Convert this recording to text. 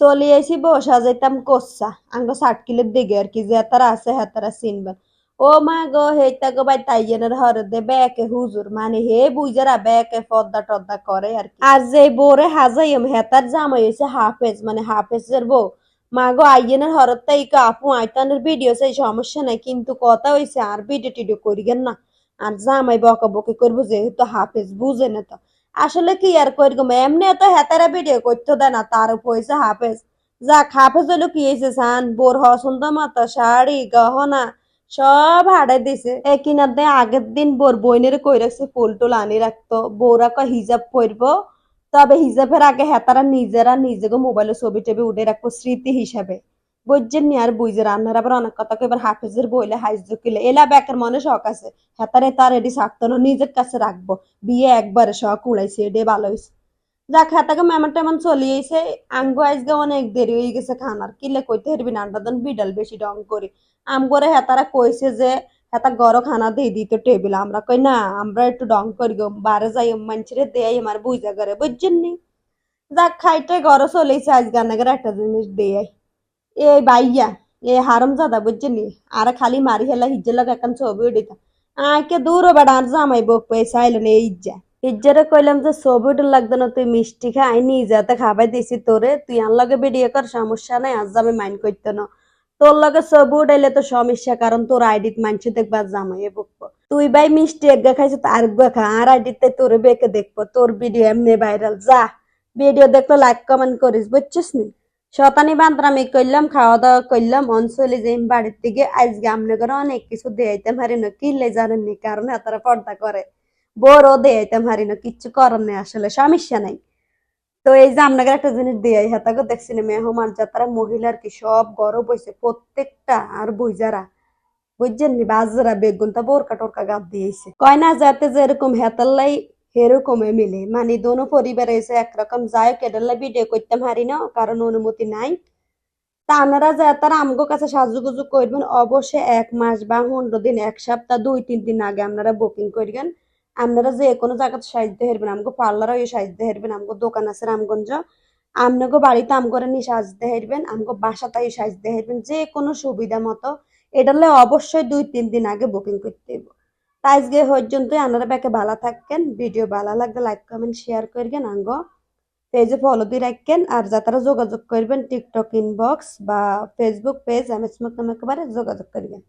চলি আইছি বসা যাইতাম কোসা আঙ্গ ষাট কিলোর দিকে আর কি, যে তারা আছে হ্যাঁ তারা চিনবেন ও মা গো, হেইতা গো ভাই হরদে বেকে হুজুর মানে হে বুঝারা বেকে পদ্দা টদ্দা করে আর কি। আর যে বোরে হাজাইম হেতার জামাই হয়েছে হাফেজ মানে হাফেজের বউ। মা গো আইজনের হরদ তাই আপু, আইতানের ভিডিও সেই সমস্যা নাই, কিন্তু কথা হইছে আর ভিডিও টিডিও করিগেন না। আর জামাই বকা বকি করব, যেহেতু হাফেজ, বুঝে না তো আসলে কি আর করি গো এমনি তো হেতারা ভিডিও করতে দেয় না, তার হয়েছে হাফেজ। যাক, হাফেজ হলো কি হয়েছে সান বোর হসন্ত মাতা শাড়ি, গহনা, সব হাড়ে দিছে। এ কিনা দে, আগের দিন বোর বইনের কই রাখছে, ফুল টুল আনি রাখতো। বউরা কয় হিজাব পরবো, তবে হিজাবের আগে হেতারা নিজেরা নিজেকে মোবাইলে ছবি টবি উঠে রাখব স্মৃতি হিসাবে। বুঝছেন নি আর বুঝে রান্নার আবার অনেক কথা এবার হাফেজের বইলে হাইজ কিলে এলা ব্যাকের মনে শখ আছে। হেতারে তার এডি থাকতো না, নিজের কাছে রাখব। বিয়ে একবারে শখ উড়াইছে এডে ভালো হয়েছে যাক হেতাকে মেমন টেমন চলিয়েছে আঙ্গু আজকে অনেক দেরি হয়ে গেছে খানার কিলে কইতে হেরবি না আন্ডাদন বিডাল বেশি ডং করি। আমগরে হেতারা কইছে যে হেতা গড় খানা দিয়ে দিত টেবিল। আমরা কই, না, আমরা একটু ডং করি গো। বারে যাই মানুষের দেয় আমার বুঝা করে বুঝছেন নি? যাক খাইতে গড় চলেছে আজকে আনাগের একটা জিনিস দেয় এই বাইয়া, এ হারম জাদা বুঝছেন? আর খালি মারি হেলা হিজ্জে লাগা এখন ছবি উঠিতা। আকে দূর বেড়া আর জামাই বক পয়সা আইলো না ইজ্জা। ইজ্জারে কইলাম যে ছবি উঠে লাগতো না, তুই মিষ্টি খাই নি যাতে খাবাই দিছি তোরে, তুই আর লগে ভিডিও কর, সমস্যা নাই, আজ আমি মাইন্ড করতো না। তোর লগে ছবি উঠাইলে তো সমস্যা, কারণ তোর আইডিত মানছে দেখবা জামাই বকবো তুই ভাই মিষ্টি এগা খাইছো, তো আর গা খা, আর আইডিতে তোর বেকে দেখব, তোর ভিডিও এমনি ভাইরাল যা। ভিডিও দেখলে লাইক কমেন্ট করিস, বুঝছিস নি? শতানি বান্দরামি করলাম খাওয়া দাওয়া করলাম অঞ্চলে যে বাড়ির থেকে আজকে আমনে করে অনেক কিছু দেয়াইতাম হারি না কিনলে জানেন নি কারণ পর্দা করে। বড় দেয়াইতাম হারি না, কিচ্ছু করার নেই আসলে, সমস্যা নাই। তো এই যে আপনাকে একটা জিনিস দেয়াই হাতাকে দেখছি না মেহমান যাত্রা, মহিলার কি সব গরব হয়েছে প্রত্যেকটা আর বুঝারা বুঝছেন নি, বাজারা বেগুন তা বোরকা টোরকা গাদ দিয়েছে কয় না যাতে যেরকম হেতাল্লাই এরকমে মিলে। মানে দোনো পরিবার এসে একরকম যায় কেডাল্লা ভিডিও করতাম হারি না, কারণ অনুমতি নাই। তা আপনারা তারা আমগো কাছে সাজুগুজু করবেন, অবশ্যই এক মাস বা পনেরো দিন, এক সপ্তাহ, দুই, তিন দিন আগে আপনারা বুকিং করবেন। আপনারা যে কোনো জায়গাতে সাজতে হেরবেন, আমগো পার্লারও সাজতে হেরবেন, আমগো দোকান আছে রামগঞ্জ। আমনগো বাড়িতে আমগরে নিয়ে সাজতে হেরবেন, আমগো বাসাতেই সাজতে হেরবেন, যে কোনো সুবিধা মতো। এটালে অবশ্যই দুই, তিন দিন আগে বুকিং করতে হইব। তাই আজকে পর্যন্ত আপনারা ব্যাকে ভালো থাকেন ভিডিও ভালো লাগলে লাইক, কমেন্ট, শেয়ার করবেন আঙ্গ। পেজে ফলো দিয়ে রাখেন আর যাতারা যোগাযোগ করবেন টিকটক ইনবক্স বা ফেসবুক পেজ এম এস একেবারে যোগাযোগ করবেন।